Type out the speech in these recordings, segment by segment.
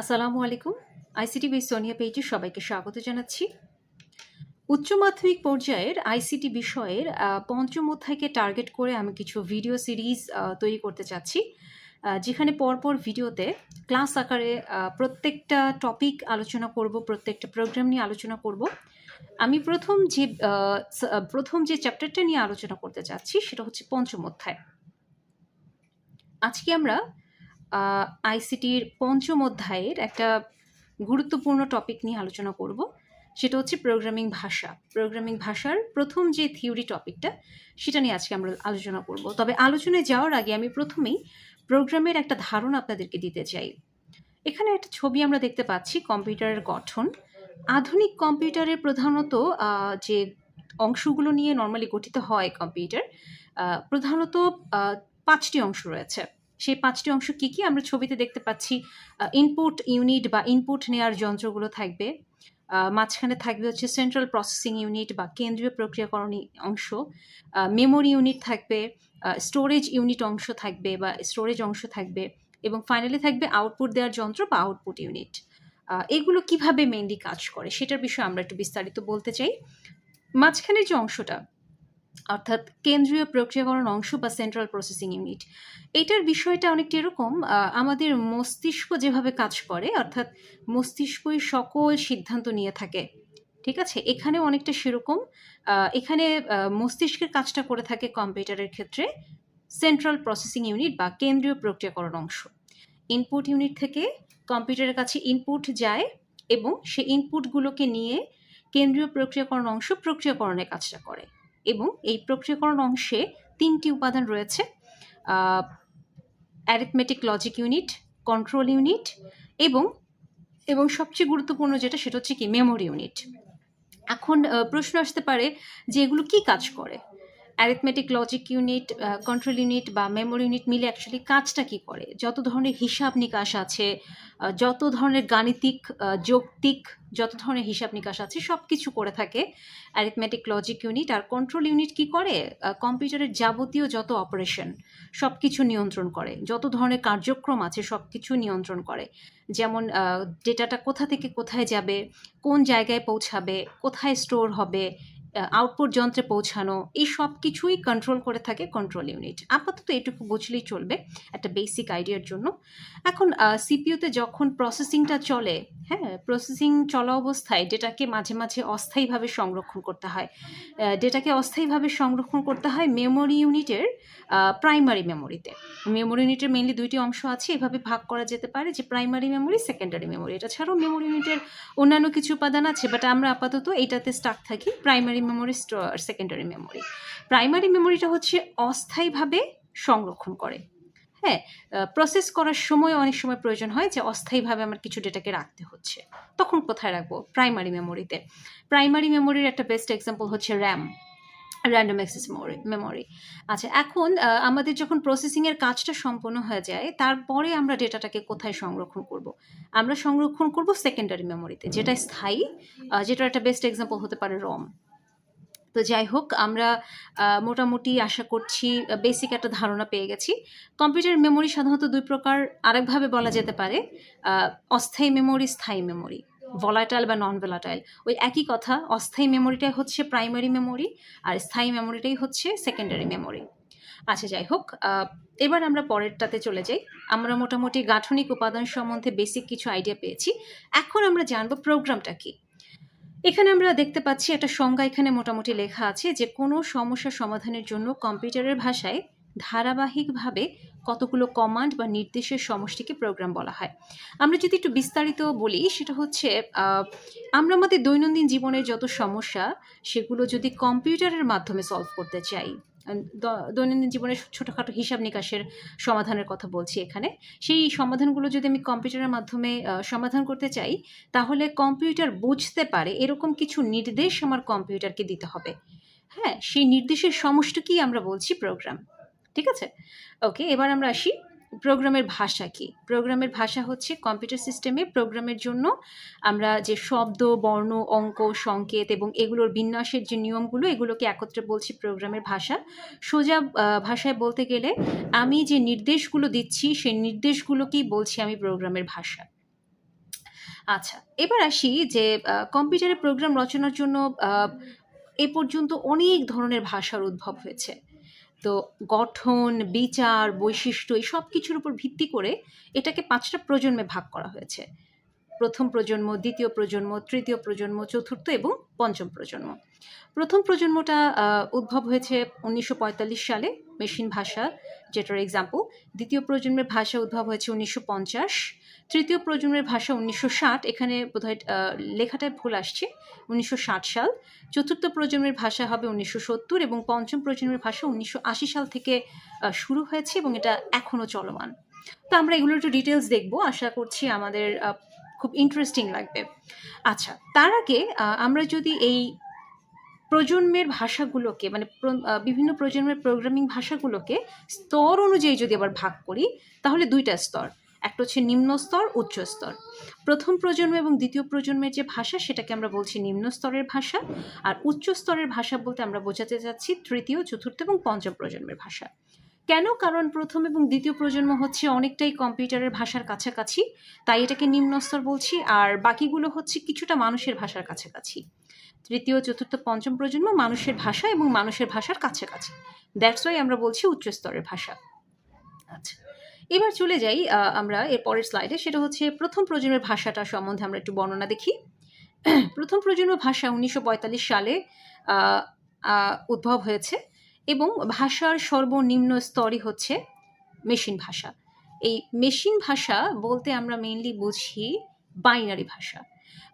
আসসালামু আলাইকুম। ICT base Sonia পেজে সবাইকে স্বাগত জানাচ্ছি। উচ্চ মাধ্যমিক পর্যায়ের আইসিটি বিষয়ের পঞ্চম অধ্যায়কে টার্গেট করে আমি কিছু ভিডিও সিরিজ তৈরি করতে চাচ্ছি। যেখানে পরপর ভিডিওতে ক্লাস আকারে প্রত্যেকটা টপিক আলোচনা করব, প্রত্যেকটা প্রোগ্রাম নিয়ে আলোচনা করব। আমি প্রথম যে প্রথম যে চ্যাপ্টারটা নিয়ে আলোচনা করতে চাচ্ছি, সেটা হচ্ছে পঞ্চম অধ্যায়। আজকে আমরা আইসিটির পঞ্চম অধ্যায়ের একটা গুরুত্বপূর্ণ টপিক নিয়ে আলোচনা করব। সেটা হচ্ছে প্রোগ্রামিং ভাষা। প্রোগ্রামিং ভাষার প্রথম যে থিওরি টপিকটা সেটা নিয়ে আজকে আমরা আলোচনা করব। তবে আলোচনায় যাওয়ার আগে আমি প্রথমেই প্রোগ্রামের একটা ধারণা আপনাদেরকে দিতে চাই। এখানে একটা ছবি আমরা দেখতে পাচ্ছি, কম্পিউটারের গঠন। আধুনিক কম্পিউটারের প্রধানত যে অংশগুলো নিয়ে নর্মালি গঠিত হয় কম্পিউটার প্রধানত পাঁচটি অংশ রয়েছে। সেই পাঁচটি অংশ কি কি আমরা ছবিতে দেখতে পাচ্ছি? ইনপুট ইউনিট বা ইনপুট নেওয়ার যন্ত্রগুলো থাকবে। মাঝখানে থাকবে হচ্ছে সেন্ট্রাল প্রসেসিং ইউনিট বা কেন্দ্রীয় প্রক্রিয়াকরণ অংশ। মেমোরি ইউনিট থাকবে স্টোরেজ ইউনিট অংশ থাকবে বা স্টোরেজ অংশ থাকবে এবং ফাইনালি থাকবে আউটপুট দেওয়ার যন্ত্র বা আউটপুট ইউনিট এগুলো কীভাবে মেনলি কাজ করে সেটার বিষয়ে আমরা একটু বিস্তারিত বলতে চাই। মাঝখানের যে অংশটা অর্থাৎ কেন্দ্রীয় প্রক্রিয়াকরণ অংশ বা সেন্ট্রাল প্রসেসিং ইউনিট এটার বিষয়টা অনেকটা এরকম আমাদের মস্তিষ্ক যেভাবে কাজ করে, অর্থাৎ মস্তিষ্কই সকল সিদ্ধান্ত নিয়ে থাকে। ঠিক আছে? এখানে অনেকটা সেরকম। এখানে মস্তিষ্কের কাজটা করে থাকে কম্পিউটারের ক্ষেত্রে সেন্ট্রাল প্রসেসিং ইউনিট বা কেন্দ্রীয় প্রক্রিয়াকরণ অংশ। ইনপুট ইউনিট থেকে কম্পিউটারের কাছে ইনপুট যায় এবং সেই ইনপুটগুলোকে নিয়ে কেন্দ্রীয় প্রক্রিয়াকরণ অংশ প্রক্রিয়াকরণের কাজটা করে। এবং এই প্রক্রিয়াকরণ অংশে তিনটি উপাদান রয়েছে arithmetic logic unit control unit এবং এবং সবচেয়ে গুরুত্বপূর্ণ যেটা সেটা হচ্ছে কি মেমোরি ইউনিট এখন প্রশ্ন আসতে পারে যে এগুলো কি কাজ করে? Arithmetic logic unit control unit বা মেমোরি ইউনিট মিলে অ্যাকচুয়ালি কাজটা কি করে? যত ধরনের হিসাব নিকাশ আছে যত ধরনের গাণিতিক যৌক্তিক, যত ধরনের হিসাব নিকাশ আছে সব কিছু করে থাকে অ্যারিথমেটিক লজিক ইউনিট আর কন্ট্রোল ইউনিট কি করে? কম্পিউটারের যাবতীয় যত অপারেশন সব কিছু নিয়ন্ত্রণ করে। যত ধরনের কার্যক্রম আছে সব কিছু নিয়ন্ত্রণ করে। যেমন ডেটাটা কোথা থেকে কোথায় যাবে, কোন জায়গায় পৌঁছাবে, কোথায় স্টোর হবে আউটপুট যন্ত্রে পৌঁছানো, এই সব কিছুই কন্ট্রোল করে থাকে কন্ট্রোল ইউনিট আপাতত এটুকু বুঝলেই চলবে, একটা বেসিক আইডিয়ার জন্য। এখন সিপিউতে যখন প্রসেসিংটা চলে হ্যাঁ প্রসেসিং চলা অবস্থায় ডেটাকে মাঝে মাঝে অস্থায়ীভাবে সংরক্ষণ করতে হয়। ডেটাকে অস্থায়ীভাবে সংরক্ষণ করতে হয় মেমোরি ইউনিটের প্রাইমারি মেমোরিতে মেমোরি ইউনিটের মেনলি দুইটি অংশ আছে, এভাবে ভাগ করা যেতে পারে যে প্রাইমারি মেমোরি সেকেন্ডারি মেমোরি এটা ছাড়াও মেমোরি ইউনিটের অন্যান্য কিছু উপাদান আছে বাট আমরা আপাতত এইটাতে স্টাক থাকি primary memory secondary memory primary মেমোরিটা হচ্ছে অস্থায়ীভাবে সংরক্ষণ করে। হ্যাঁ প্রসেস করার সময় অনেক সময় প্রয়োজন হয় যে অস্থায়ীভাবে আমার কিছু ডেটাকে রাখতে হচ্ছে। তখন কোথায় রাখব? প্রাইমারি মেমোরিতে প্রাইমারি মেমোরির একটা বেস্ট এক্সাম্পল হচ্ছে RAM random access memory memory আচ্ছা এখন আমাদের যখন প্রসেসিংয়ের কাজটা সম্পন্ন হয়ে যায়, তারপরে আমরা ডেটাটাকে কোথায় সংরক্ষণ করব? আমরা সংরক্ষণ করব সেকেন্ডারি মেমোরিতে যেটা স্থায়ী যেটার একটা বেস্ট এক্সাম্পল হতে পারে রম তো যাই হোক, আমরা মোটামুটি আশা করছি বেসিক একটা ধারণা পেয়ে গেছি। কম্পিউটার মেমোরি সাধারণত দুই প্রকার, আরেকভাবে বলা যেতে পারে অস্থায়ী মেমোরি স্থায়ী মেমোরি ভলাটাইল বা নন ভলাটাইল ওই একই কথা, অস্থায়ী মেমোরিটাই হচ্ছে প্রাইমারি মেমোরি আর স্থায়ী মেমোরিটাই হচ্ছে সেকেন্ডারি মেমোরি আচ্ছা যাই হোক এবার আমরা পরেরটাতে চলে যাই। আমরা মোটামুটি গাঠনিক উপাদান সম্বন্ধে বেসিক কিছু আইডিয়া পেয়েছি। এখন আমরা জানব প্রোগ্রামটা কি। এখানে আমরা দেখতে পাচ্ছি একটা সংজ্ঞা এখানে মোটামুটি লেখা আছে যে কোনো সমস্যা সমাধানের জন্য কম্পিউটারের ভাষায় ধারাবাহিকভাবে কতগুলো কমান্ড বা নির্দেশের সমষ্টিকে প্রোগ্রাম বলা হয়। আমরা যদি একটু বিস্তারিত বলি, সেটা হচ্ছে আমরা আমাদের দৈনন্দিন জীবনের যত সমস্যা, সেগুলো যদি কম্পিউটারের মাধ্যমে সলভ করতে চাই দৈনন্দিন জীবনের ছোটোখাটো হিসাব নিকাশের সমাধানের কথা বলছি এখানে। সেই সমাধানগুলো যদি আমি কম্পিউটারের মাধ্যমে সমাধান করতে চাই, তাহলে কম্পিউটার বুঝতে পারে এরকম কিছু নির্দেশ আমার কম্পিউটারকে দিতে হবে। হ্যাঁ সেই নির্দেশের সমষ্টিকেই আমরা বলছি প্রোগ্রাম। ঠিক আছে? ওকে, এবার আমরা আসি প্রোগ্রামের ভাষা কি? প্রোগ্রামের ভাষা হচ্ছে কম্পিউটার সিস্টেমে প্রোগ্রামের জন্য আমরা যে শব্দ, বর্ণ, অঙ্ক, সংকেত এবং এগুলোর বিন্যাসের যে নিয়মগুলো, এগুলোকে একত্রে বলছি প্রোগ্রামের ভাষা। সোজা ভাষায় বলতে গেলে আমি যে নির্দেশগুলো দিচ্ছি, সেই নির্দেশগুলোকেই বলছি আমি প্রোগ্রামের ভাষা আচ্ছা এবার আসি যে কম্পিউটারে প্রোগ্রাম রচনার জন্য এ পর্যন্ত অনেক ধরনের ভাষার উদ্ভব হয়েছে। তো গঠন, বিচার, বৈশিষ্ট্য এই সব কিছুর উপর ভিত্তি করে এটাকে পাঁচটা প্রজন্মে ভাগ করা হয়েছে। প্রথম প্রজন্ম, দ্বিতীয় প্রজন্ম, তৃতীয় প্রজন্ম, চতুর্থ এবং পঞ্চম প্রজন্ম। প্রথম প্রজন্মটা উদ্ভব হয়েছে উনিশশো পঁয়তাল্লিশ সালে মেশিন ভাষা, যেটার এক্সাম্পল দ্বিতীয় প্রজন্মের ভাষা উদ্ভব হয়েছে উনিশশো পঞ্চাশ। তৃতীয় প্রজন্মের ভাষা উনিশশো ষাট, এখানে বোধহয় লেখাটায় ভুল আসছে, উনিশশো ষাট সাল। চতুর্থ প্রজন্মের ভাষা হবে উনিশশো সত্তর এবং পঞ্চম প্রজন্মের ভাষা উনিশশো আশি সাল থেকে শুরু হয়েছে এবং এটা এখনও চলমান। তো আমরা এগুলোর একটু ডিটেলস দেখব, আশা করছি আমাদের খুব ইন্টারেস্টিং লাগবে। আচ্ছা তার আগে আমরা যদি এই প্রজন্মের ভাষাগুলোকে মানে বিভিন্ন প্রজন্মের প্রোগ্রামিং ভাষাগুলোকে স্তর অনুযায়ী যদি আবার ভাগ করি, তাহলে দুইটা স্তর। একটা হচ্ছে নিম্ন স্তর, উচ্চ স্তর। প্রথম প্রজন্ম এবং দ্বিতীয় প্রজন্মের যে ভাষা, সেটাকে আমরা বলছি নিম্ন স্তরের ভাষা। আর উচ্চ স্তরের ভাষা বলতে আমরা বোঝাতে যাচ্ছি তৃতীয়, চতুর্থ এবং পঞ্চম প্রজন্মের ভাষা। কেন? কারণ প্রথম এবং দ্বিতীয় প্রজন্ম হচ্ছে অনেকটাই কম্পিউটারের ভাষার কাছাকাছি, তাই এটাকে নিম্ন স্তর বলছি। আর বাকিগুলো হচ্ছে কিছুটা মানুষের ভাষার কাছাকাছি। তৃতীয়, চতুর্থ, পঞ্চম প্রজন্ম মানুষের ভাষা এবং মানুষের ভাষার কাছাকাছি। দ্যাটস ওয়াই আমরা বলছি উচ্চ স্তরের ভাষা। আচ্ছা। এবার চলে যাই আমরা এর পরের স্লাইডে সেটা হচ্ছে প্রথম প্রজন্মের ভাষাটা সম্বন্ধে আমরা একটু বর্ণনা দেখি। প্রথম প্রজন্ম ভাষা উনিশশো পঁয়তাল্লিশ সালে উদ্ভব হয়েছে এবং ভাষার সর্বনিম্ন স্তরই হচ্ছে মেশিন ভাষা। এই মেশিন ভাষা বলতে আমরা মেইনলি বুঝি বাইনারি ভাষা।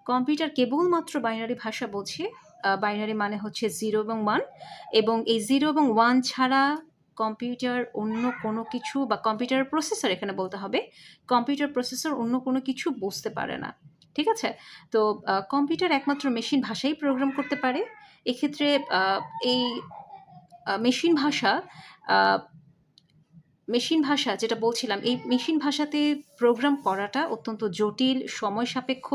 কম্পিউটার কেবলমাত্র বাইনারি ভাষা বোঝে বাইনারি মানে হচ্ছে জিরো এবং ওয়ান এবং এই জিরো এবং ওয়ান ছাড়া কম্পিউটার অন্য কোনো কিছু বা কম্পিউটার প্রসেসর এখানে বলতে হবে, কম্পিউটার প্রসেসর অন্য কোনো কিছু বুঝতে পারে না, ঠিক আছে? তো কম্পিউটার একমাত্র মেশিন ভাষাই প্রোগ্রাম করতে পারে, এক্ষেত্রে এই মেশিন ভাষা মেশিন ভাষা যেটা বলছিলাম, এই মেশিন ভাষাতে প্রোগ্রাম করাটা অত্যন্ত জটিল, সময় সাপেক্ষ,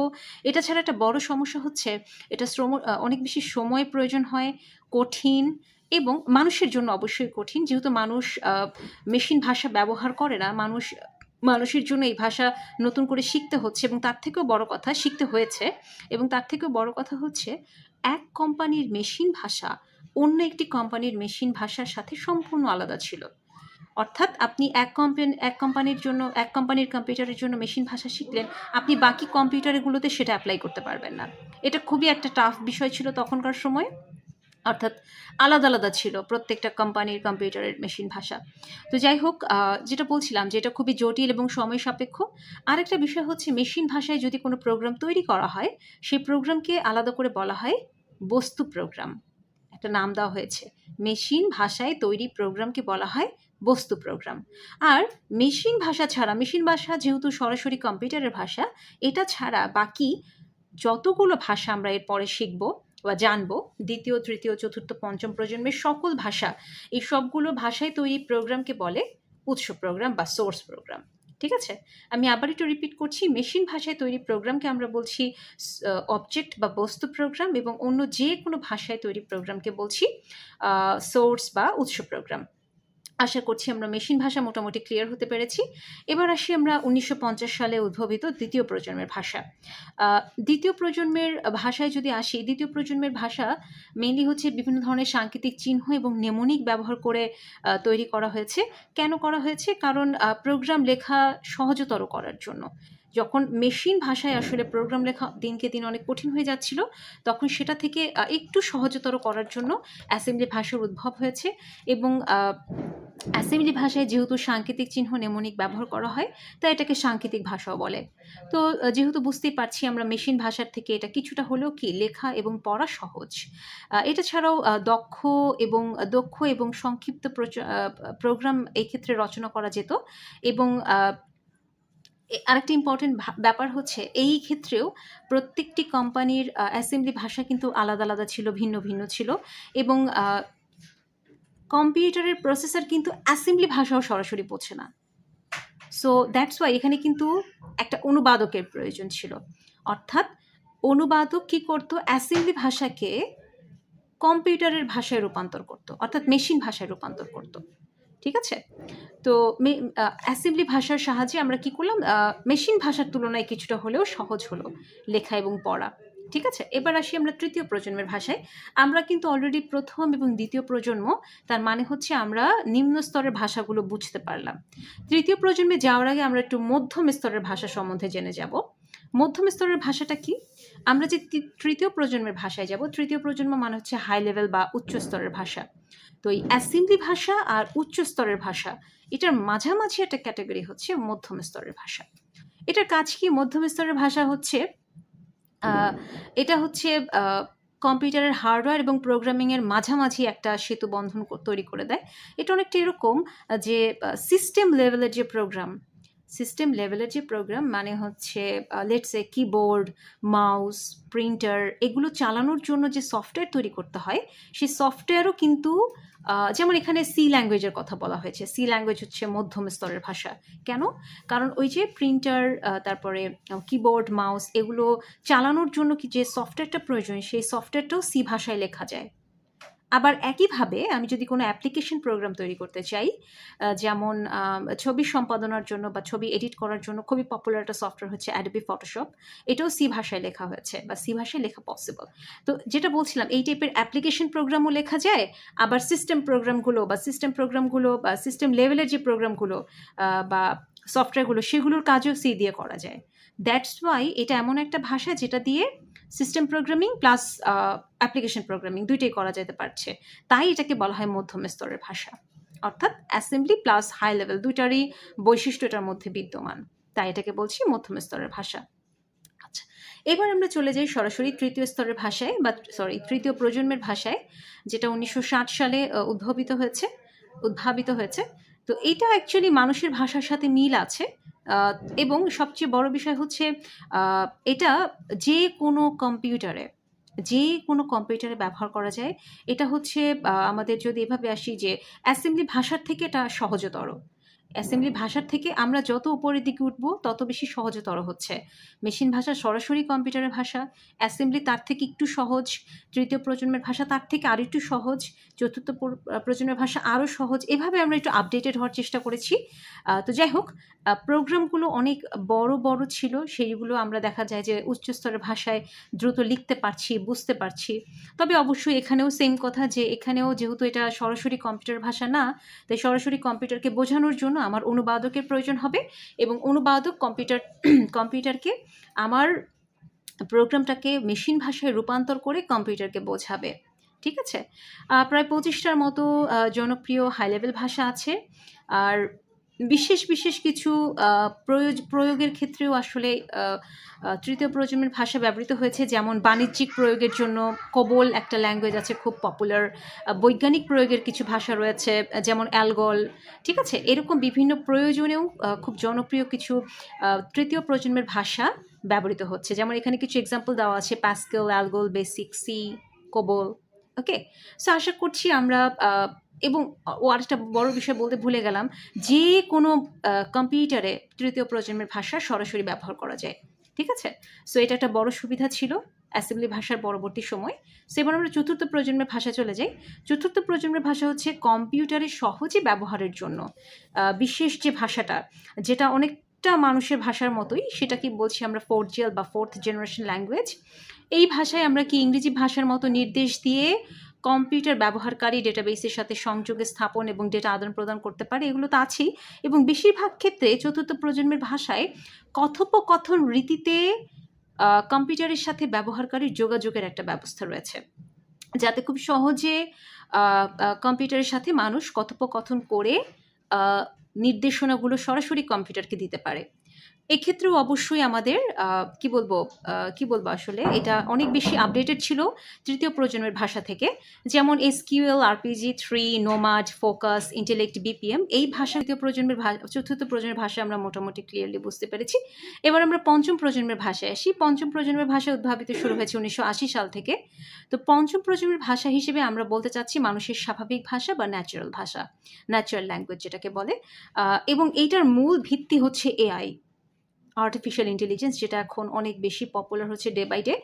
এটা ছাড়া একটা বড় সমস্যা হচ্ছে, এটা শ্রম অনেক বেশি সময় প্রয়োজন হয়, কঠিন এবং মানুষের জন্য অবশ্যই কঠিন। যেহেতু মানুষ মেশিন ভাষা ব্যবহার করে না, মানুষ, মানুষের জন্য এই ভাষা নতুন করে শিখতে হচ্ছে এবং তার থেকেও বড় কথা শিখতে হয়েছে। এবং তার থেকেও বড় কথা হচ্ছে, এক কোম্পানির মেশিন ভাষা অন্য একটি কোম্পানির মেশিন ভাষার সাথে সম্পূর্ণ আলাদা ছিল। অর্থাৎ আপনি এক কোম্পানি এক কোম্পানির জন্য, এক কোম্পানির কম্পিউটারের জন্য মেশিন ভাষা শিখলেন, আপনি বাকি কম্পিউটারগুলোতে সেটা অ্যাপ্লাই করতে পারবেন না। এটা খুবই একটা টাফ বিষয় ছিল তখনকার সময়। অর্থাৎ আলাদা আলাদা ছিল প্রত্যেকটা কোম্পানির কম্পিউটারের মেশিন ভাষা। তো যাই হোক যেটা বলছিলাম যে এটা খুবই জটিল এবং সময় সাপেক্ষ, আরেকটা বিষয় হচ্ছে মেশিন ভাষায় যদি কোনো প্রোগ্রাম তৈরি করা হয়, সেই প্রোগ্রামকে আলাদা করে বলা হয় বস্তু প্রোগ্রাম একটা নাম দেওয়া হয়েছে। মেশিন ভাষায় তৈরি প্রোগ্রামকে বলা হয় বস্তু প্রোগ্রাম আর মেশিন ভাষা ছাড়া মেশিন ভাষা যেহেতু সরাসরি কম্পিউটারের ভাষা, এটা ছাড়া বাকি যতগুলো ভাষা আমরা এর পরে শিখব বা জানব, দ্বিতীয়, তৃতীয়, চতুর্থ, পঞ্চম প্রজন্মের সকল ভাষা, এই সবগুলো ভাষায় তৈরি প্রোগ্রামকে বলে উৎস প্রোগ্রাম বা সোর্স প্রোগ্রাম। ঠিক আছে? আমি আবার একটু রিপিট করছি, মেশিন ভাষায় তৈরি প্রোগ্রামকে আমরা বলছি অবজেক্ট বা বস্তু প্রোগ্রাম এবং অন্য যে কোনো ভাষায় তৈরি প্রোগ্রামকে বলছি সোর্স বা উৎস প্রোগ্রাম। আশা করছি আমরা মেশিন ভাষা মোটামুটি ক্লিয়ার হতে পেরেছি। এবার আসি আমরা উনিশশো পঞ্চাশ সালে উদ্ভাবিত দ্বিতীয় প্রজন্মের ভাষা। দ্বিতীয় প্রজন্মের ভাষায় যদি আসি, দ্বিতীয় প্রজন্মের ভাষা মেনলি হচ্ছে বিভিন্ন ধরনের সাংকেতিক চিহ্ন এবং নেমনিক ব্যবহার করে তৈরি করা হয়েছে। কেন করা হয়েছে? কারণ প্রোগ্রাম লেখা সহজতর করার জন্য। যখন মেশিন ভাষায় আসলে প্রোগ্রাম লেখা দিনকে দিন অনেক কঠিন হয়ে যাচ্ছিল, তখন সেটা থেকে একটু সহজতর করার জন্য অ্যাসেম্বলি ভাষার উদ্ভব হয়েছে এবং অ্যাসেম্বলি ভাষায় যেহেতু সাংকেতিক চিহ্ন নেমনিক ব্যবহার করা হয়, তাই এটাকে সাংকেতিক ভাষাও বলে। তো যেহেতু বুঝতেই পারছি আমরা মেশিন ভাষার থেকে এটা কিছুটা হলেও কি লেখা এবং পড়া সহজ। এটা ছাড়াও দক্ষ এবং দক্ষ এবং সংক্ষিপ্ত প্রোগ্রাম এই ক্ষেত্রে রচনা করা যেত এবং আরেকটা ইম্পর্টেন্ট ব্যাপার হচ্ছে এই ক্ষেত্রেও প্রত্যেকটি কোম্পানির অ্যাসেম্বলি ভাষা কিন্তু আলাদা আলাদা ছিল, ভিন্ন ভিন্ন ছিল এবং কম্পিউটারের প্রসেসর কিন্তু অ্যাসেম্বলি ভাষাও সরাসরি বোঝে না। সো দ্যাটস ওয়াই এখানে কিন্তু একটা অনুবাদকের প্রয়োজন ছিল। অর্থাৎ অনুবাদক কি করতো? অ্যাসেম্বলি ভাষাকে কম্পিউটারের ভাষায় রূপান্তর করতো, অর্থাৎ মেশিন ভাষায় রূপান্তর করতো। ঠিক আছে? তো অ্যাসেম্বলি ভাষার সাহায্যে আমরা কি করলাম? মেশিন ভাষার তুলনায় কিছুটা হলেও সহজ হলো লেখা এবং পড়া। ঠিক আছে? এবার আসি আমরা তৃতীয় প্রজন্মের ভাষায়। আমরা কিন্তু অলরেডি প্রথম এবং দ্বিতীয় প্রজন্ম, তার মানে হচ্ছে আমরা নিম্ন স্তরের ভাষাগুলো বুঝতে পারলাম। তৃতীয় প্রজন্মে যাওয়ার আগে আমরা একটু মধ্যম স্তরের ভাষা সম্বন্ধে জেনে যাব। মধ্যম স্তরের ভাষাটা কি? আমরা যে তৃতীয় প্রজন্মের ভাষায় যাব, তৃতীয় প্রজন্ম মানে হচ্ছে হাই লেভেল বা উচ্চ স্তরের ভাষা। তো এই অ্যাসেম্বলি ভাষা আর উচ্চ স্তরের ভাষা, এটার মাঝামাঝি একটা ক্যাটাগরি হচ্ছে মধ্যম স্তরের ভাষা। এটার কাজ কি? মধ্যম স্তরের ভাষা হচ্ছে এটা হচ্ছে কম্পিউটারের হার্ডওয়্যার এবং প্রোগ্রামিংয়ের মাঝামাঝি একটা সেতু বন্ধন তৈরি করে দেয়। এটা অনেকটা এরকম যে সিস্টেম লেভেলের যে প্রোগ্রাম সিস্টেম লেভেলের যে প্রোগ্রাম মানে হচ্ছে লেটসে কিবোর্ড মাউস প্রিন্টার এগুলো চালানোর জন্য যে সফটওয়্যার তৈরি করতে হয়, সেই সফটওয়্যারও কিন্তু যেমন এখানে সি ল্যাঙ্গুয়েজের কথা বলা হয়েছে। সি ল্যাঙ্গুয়েজ হচ্ছে মধ্যম স্তরের ভাষা। কেন? কারণ ওই যে প্রিন্টার তারপরে কিবোর্ড মাউস এগুলো চালানোর জন্য কি যে সফটওয়্যারটা প্রয়োজন, সেই সফটওয়্যারটাও সি ভাষায় লেখা যায়। আবার একইভাবে আমি যদি কোনো অ্যাপ্লিকেশন প্রোগ্রাম তৈরি করতে চাই যেমন ছবি সম্পাদনার জন্য বা ছবি এডিট করার জন্য খুবই পপুলার একটা সফটওয়্যার হচ্ছে অ্যাডোবি ফটোশপ এটাও সি ভাষায় লেখা হয়েছে বা সি ভাষায় লেখা পসিবল তো যেটা বলছিলাম, এই টাইপের অ্যাপ্লিকেশন প্রোগ্রামও লেখা যায়, আবার সিস্টেম প্রোগ্রামগুলো বা সিস্টেম প্রোগ্রামগুলো বা সিস্টেম লেভেলের যে প্রোগ্রামগুলো বা সফটওয়্যারগুলো সেগুলোর কাজও সি দিয়ে করা যায়। দ্যাটস ওয়াই এটা এমন একটা ভাষা যেটা দিয়ে system programming plus application programming দুইটাই করা যেতে পারছে। তাই এটাকে বলা হয় মধ্যম স্তরের ভাষা। অর্থাৎ অ্যাসেম্বলি প্লাস হাই লেভেল দুইটারই বৈশিষ্ট্য এটার মধ্যে বিদ্যমান। তাই এটাকে বলছি মধ্যম স্তরের ভাষা। আচ্ছা এবার আমরা চলে যাই সরাসরি তৃতীয় স্তরের ভাষায় বা সরি তৃতীয় প্রজন্মের ভাষায়, যেটা উনিশশো ষাট সালে উদ্ভাবিত হয়েছে উদ্ভাবিত হয়েছে। তো এটা অ্যাকচুয়ালি মানুষের ভাষার সাথে মিল আছে এবং সবচেয়ে বড় বিষয় হচ্ছে এটা যে কোনো কম্পিউটারে, যে কোনো কম্পিউটারে ব্যবহার করা যায়, এটা হচ্ছে আমাদের যদি এভাবে আসি যে, অ্যাসেম্বলি ভাষার থেকে এটা সহজতর। অ্যাসেম্বলি ভাষার থেকে আমরা যত উপরের দিকে উঠবো, তত বেশি সহজতর হচ্ছে। মেশিন ভাষা সরাসরি কম্পিউটারের ভাষা, অ্যাসেম্বলি তার থেকে একটু সহজ, তৃতীয় প্রজন্মের ভাষা তার থেকে আরও একটু সহজ, চতুর্থ প্রজন্মের ভাষা আরও সহজ, এভাবে আমরা একটু আপডেটেড হওয়ার চেষ্টা করেছি। তো যাই হোক প্রোগ্রামগুলো অনেক বড় বড় ছিল, সেইগুলো আমরা দেখা যায় যে উচ্চস্তরের ভাষায় দ্রুত লিখতে পারছি, বুঝতে পারছি। তবে অবশ্যই এখানেও সেম কথা যে এখানেও যেহেতু এটা সরাসরি কম্পিউটার ভাষা না, তাই সরাসরি কম্পিউটারকে বোঝানোর জন্য আমার অনুবাদকের প্রয়োজন হবে এবং অনুবাদক কম্পিউটার, কম্পিউটারকে আমার প্রোগ্রামটাকে মেশিন ভাষায় রূপান্তর করে কম্পিউটারকে বোঝাবে। ঠিক আছে? প্রায় পঁচিশটার মতো জনপ্রিয় হাই লেভেল ভাষা আছে। আর বিশেষ বিশেষ কিছু আহ, প্রয়োগ প্রয়োগের ক্ষেত্রেও আসলে তৃতীয় প্রজন্মের ভাষা ব্যবহৃত হয়েছে। যেমন বাণিজ্যিক প্রয়োগের জন্য কোবল একটা ল্যাঙ্গুয়েজ আছে খুব পপুলার বৈজ্ঞানিক প্রয়োগের কিছু ভাষা রয়েছে যেমন অ্যালগল ঠিক আছে? এরকম বিভিন্ন প্রয়োজনেও খুব জনপ্রিয় কিছু তৃতীয় প্রজন্মের ভাষা ব্যবহৃত হচ্ছে। যেমন এখানে কিছু এক্সাম্পল দেওয়া আছে Pascal ALGOL BASIC C COBOL okay so আশা করছি আমরা এবং ও আরেকটা বড় বিষয় বলতে ভুলে গেলাম, যে কোনো কম্পিউটারে তৃতীয় প্রজন্মের ভাষা সরাসরি ব্যবহার করা যায়। ঠিক আছে? সো এটা একটা বড় সুবিধা ছিল অ্যাসেম্বলি ভাষার পরবর্তী সময়। সো এবার আমরা চতুর্থ প্রজন্মের ভাষা চলে যাই। চতুর্থ প্রজন্মের ভাষা হচ্ছে কম্পিউটারে সহজে ব্যবহারের জন্য। বিশেষ যে ভাষাটা, যেটা অনেকটা মানুষের ভাষার মতোই, সেটা কি বলছি আমরা ফোর্থ জেল বা ফোর্থ জেনারেশন ল্যাঙ্গুয়েজ এই ভাষায় আমরা কি ইংরেজি ভাষার মতো নির্দেশ দিয়ে কম্পিউটার ব্যবহারকারী ডেটাবেসের সাথে সংযোগে স্থাপন এবং ডেটা আদান প্রদান করতে পারে, এগুলো তো আছেই। এবং বেশিরভাগ ক্ষেত্রে চতুর্থ প্রজন্মের ভাষায় কথোপকথন রীতিতে কম্পিউটারের সাথে ব্যবহারকারীর যোগাযোগের একটা ব্যবস্থা রয়েছে। যাতে খুব সহজে কম্পিউটারের সাথে মানুষ কথোপকথন করে নির্দেশনাগুলো সরাসরি কম্পিউটারকে দিতে পারে। এক্ষেত্রেও অবশ্যই আমাদের কি বলব কি বলব আসলে, এটা অনেক বেশি আপডেটেড ছিল তৃতীয় প্রজন্মের ভাষা থেকে। যেমন SQL, RPG, three, NOMAD, FOCUS, Intellect, BPM, এই ভাষা তৃতীয় প্রজন্মের চতুর্থ প্রজন্মের ভাষা আমরা মোটামুটি ক্লিয়ারলি বুঝতে পেরেছি। এবার আমরা পঞ্চম প্রজন্মের ভাষায় আসি। পঞ্চম প্রজন্মের ভাষা উদ্ভাবিত শুরু হয়েছে উনিশশো আশি সাল থেকে। তো পঞ্চম প্রজন্মের ভাষা হিসেবে আমরা বলতে চাচ্ছি মানুষের স্বাভাবিক ভাষা বা ন্যাচারাল ভাষা ন্যাচারাল ল্যাঙ্গুয়েজ যেটাকে বলে। এবং এইটার মূল ভিত্তি হচ্ছে এআই আর্টিফিশিয়াল ইন্টেলিজেন্স যেটা এখন অনেক বেশি পপুলার হচ্ছে day by day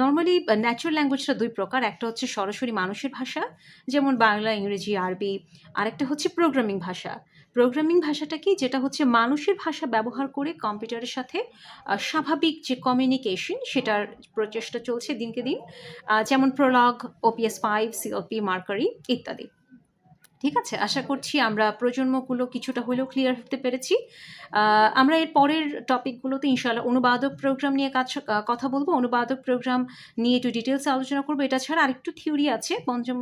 normally natural ল্যাঙ্গুয়েজটা দুই প্রকার। একটা হচ্ছে সরাসরি মানুষের ভাষা, যেমন বাংলা, ইংরেজি, আরবি। আরেকটা হচ্ছে প্রোগ্রামিং ভাষা। প্রোগ্রামিং ভাষাটা কি? যেটা হচ্ছে মানুষের ভাষা ব্যবহার করে কম্পিউটারের সাথে স্বাভাবিক যে কমিউনিকেশন সেটার প্রচেষ্টা চলছে দিনকে দিন। যেমন Prolog OPS five CLP Mercury ইত্যাদি। ঠিক আছে? আশা করছি আমরা প্রজন্মগুলো কিছুটা হলেও ক্লিয়ার হতে পেরেছি। আমরা এর পরের টপিকগুলোতে ইনশাল্লাহ অনুবাদক প্রোগ্রাম নিয়ে কাজ কথা বলব। অনুবাদক প্রোগ্রাম নিয়ে একটু ডিটেলসে আলোচনা করব। এটা ছাড়া আরেকটু থিওরি আছে। পঞ্চম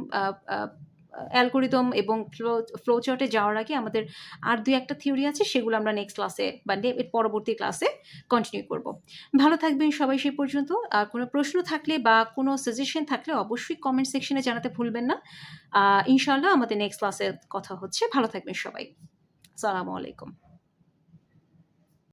অ্যালগোরিদম এবং ফ্লো ফ্লোচার্টে যাওয়ার আগে আমাদের আর দুই একটা থিওরি আছে, সেগুলো আমরা নেক্সট ক্লাসে বা এর পরবর্তী ক্লাসে কন্টিনিউ করব। ভালো থাকবেন সবাই সেই পর্যন্ত। আর কোনো প্রশ্ন থাকলে বা কোনো সাজেশন থাকলে অবশ্যই কমেন্ট সেকশনে জানাতে ভুলবেন না। ইনশাল্লাহ আমাদের নেক্সট ক্লাসে কথা হচ্ছে। ভালো থাকবেন সবাই। সালামু আলাইকুম।